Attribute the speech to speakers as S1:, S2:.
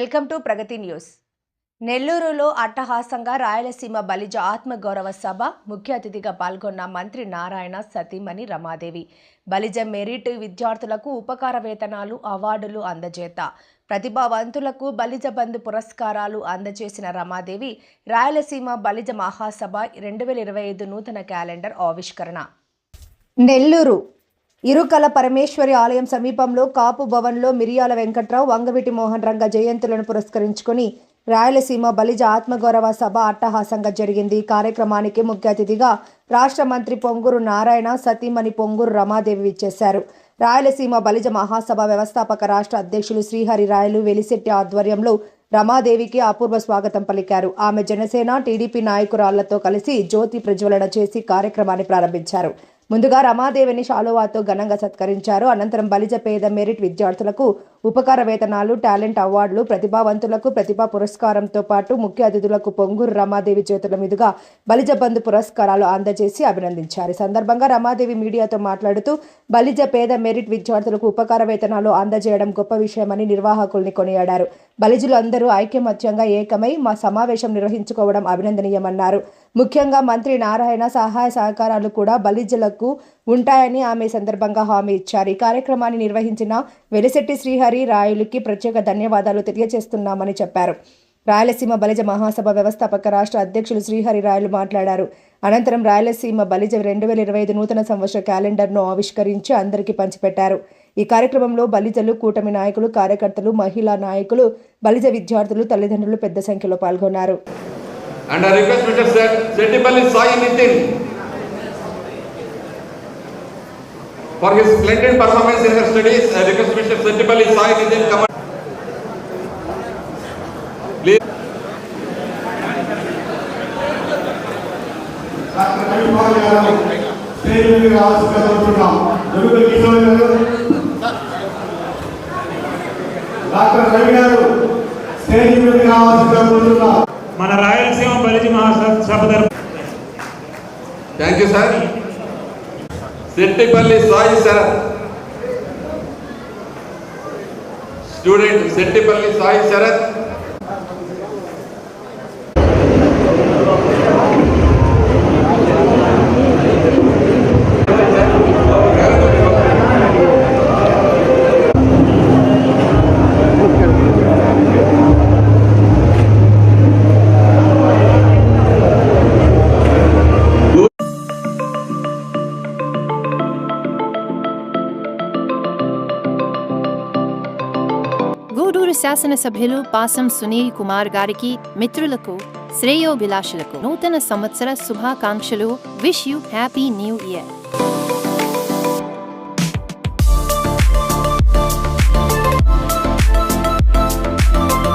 S1: Welcome to Pragathi news. నెల్లూరులో అట్టహాసంగా రాయలసీమ బలిజ ఆత్మగౌరవ సభ ముఖ్య అతిథిగా పాల్గొన్న మంత్రి నారాయణ సతీమణి రమాదేవి. బలిజ మెరిట్ విద్యార్థులకు ఉపకార వేతనాలు అవార్డులు అందజేత. ప్రతిభావంతులకు బలిజ బంధు పురస్కారాలు అందజేసిన రమాదేవి రాయలసీమ బలిజ మహాసభ రెండు వేల ఇరవై ఐదు నూతన క్యాలెండర్ ఆవిష్కరణ. నెల్లూరు ఇరుకల పరమేశ్వరి ఆలయం సమీపంలో కాపు భవన్లో మిరియాల వెంకట్రావు వంగవీటి మోహన్ రంగ జయంతులను పురస్కరించుకుని రాయలసీమ బలిజ ఆత్మగౌరవ సభ అట్టహాసంగా జరిగింది. ఈ కార్యక్రమానికి ముఖ్య అతిథిగా రాష్ట్ర మంత్రి పొంగూరు నారాయణ సతీమణి పొంగూరు రమాదేవి ఇచ్చేశారు రాయలసీమ బలిజ మహాసభ వ్యవస్థాపక రాష్ట్ర అధ్యక్షులు శ్రీహరి రాయలు వెలిశెట్టి ఆధ్వర్యంలో రమాదేవికి అపూర్వ స్వాగతం పలికారు. ఆమె జనసేన టీడీపీ నాయకురాళ్ళతో కలిసి జ్యోతి ప్రజ్వలన చేసి కార్యక్రమాన్ని ప్రారంభించారు. ముందుగా రమాదేవిని షాలువాతో ఘనంగా సత్కరించారు. అనంతరం బలిజ పేద మెరిట్ విద్యార్థులకు ఉపకార వేతనాలు టాలెంట్ అవార్డులు ప్రతిభావంతులకు ప్రతిభా పురస్కారంతో పాటు ముఖ్య అతిథులకు పొంగూరు రమాదేవి చేతుల మీదుగా బలిజ బంధు పురస్కారాలు అందజేసి అభినందించారు. ఈ సందర్భంగా రమాదేవి మీడియాతో మాట్లాడుతూ బలిజ పేద మెరిట్ విద్యార్థులకు ఉపకార వేతనాలు అందజేయడం గొప్ప విషయమని నిర్వాహకుల్ని కొనియాడారు. బలిజులు అందరూ ఐక్యమత్యంగా ఏకమై మా సమావేశం నిర్వహించుకోవడం అభినందనీయమన్నారు. ముఖ్యంగా మంత్రి నారాయణ సహాయ సహకారాలు కూడా బలిజలకు ఉంటాయని ఆమె సందర్భంగా హామీ ఇచ్చారు. ఈ కార్యక్రమాన్ని నిర్వహించిన వెలిశెట్టి శ్రీహరి రాయులకి ప్రత్యేక ధన్యవాదాలు తెలియజేస్తున్నామని చెప్పారు. రాయలసీమ బలిజ మహాసభ వ్యవస్థాపక రాష్ట్ర అధ్యక్షులు శ్రీహరి రాయలు మాట్లాడారు. అనంతరం రాయలసీమ బలిజ రెండు వేల ఇరవై ఐదు నూతన సంవత్సర క్యాలెండర్ను ఆవిష్కరించి అందరికీ పంచిపెట్టారు. ఈ కార్యక్రమంలో బలిజలు కూటమి నాయకులు కార్యకర్తలు మహిళా నాయకులు బలిజ విద్యార్థులు తల్లిదండ్రులు పెద్ద సంఖ్యలో పాల్గొన్నారు
S2: And I request Mr. Set- Settipalli Sai Nitin for his splendid performance in her studies. I request Mr. Settipalli Sai Nitin come. Please.
S3: Doctor Ravikumar గారు స్టేజ్ మీద రావాల్సిందిగా కోరుతున్నాం దుర్గ కిషోర్ గారు డాక్టర్ రవి గారు స్టేజ్ మీద రావాల్సిందిగా కోరుతున్నాం
S4: మన రాయలసీమ బలిజ మహాసభ తరపు
S2: Thank you, sir. Settipalli Sai Sarath. Student Settipalli Sai Sarath.
S5: శాసనసభ్యులు పాసం సునీల్ కుమార్ గారికి మిత్రులకు శ్రేయోభిలాషులకు నూతన సంవత్సర శుభాకాంక్షలు wish you happy new year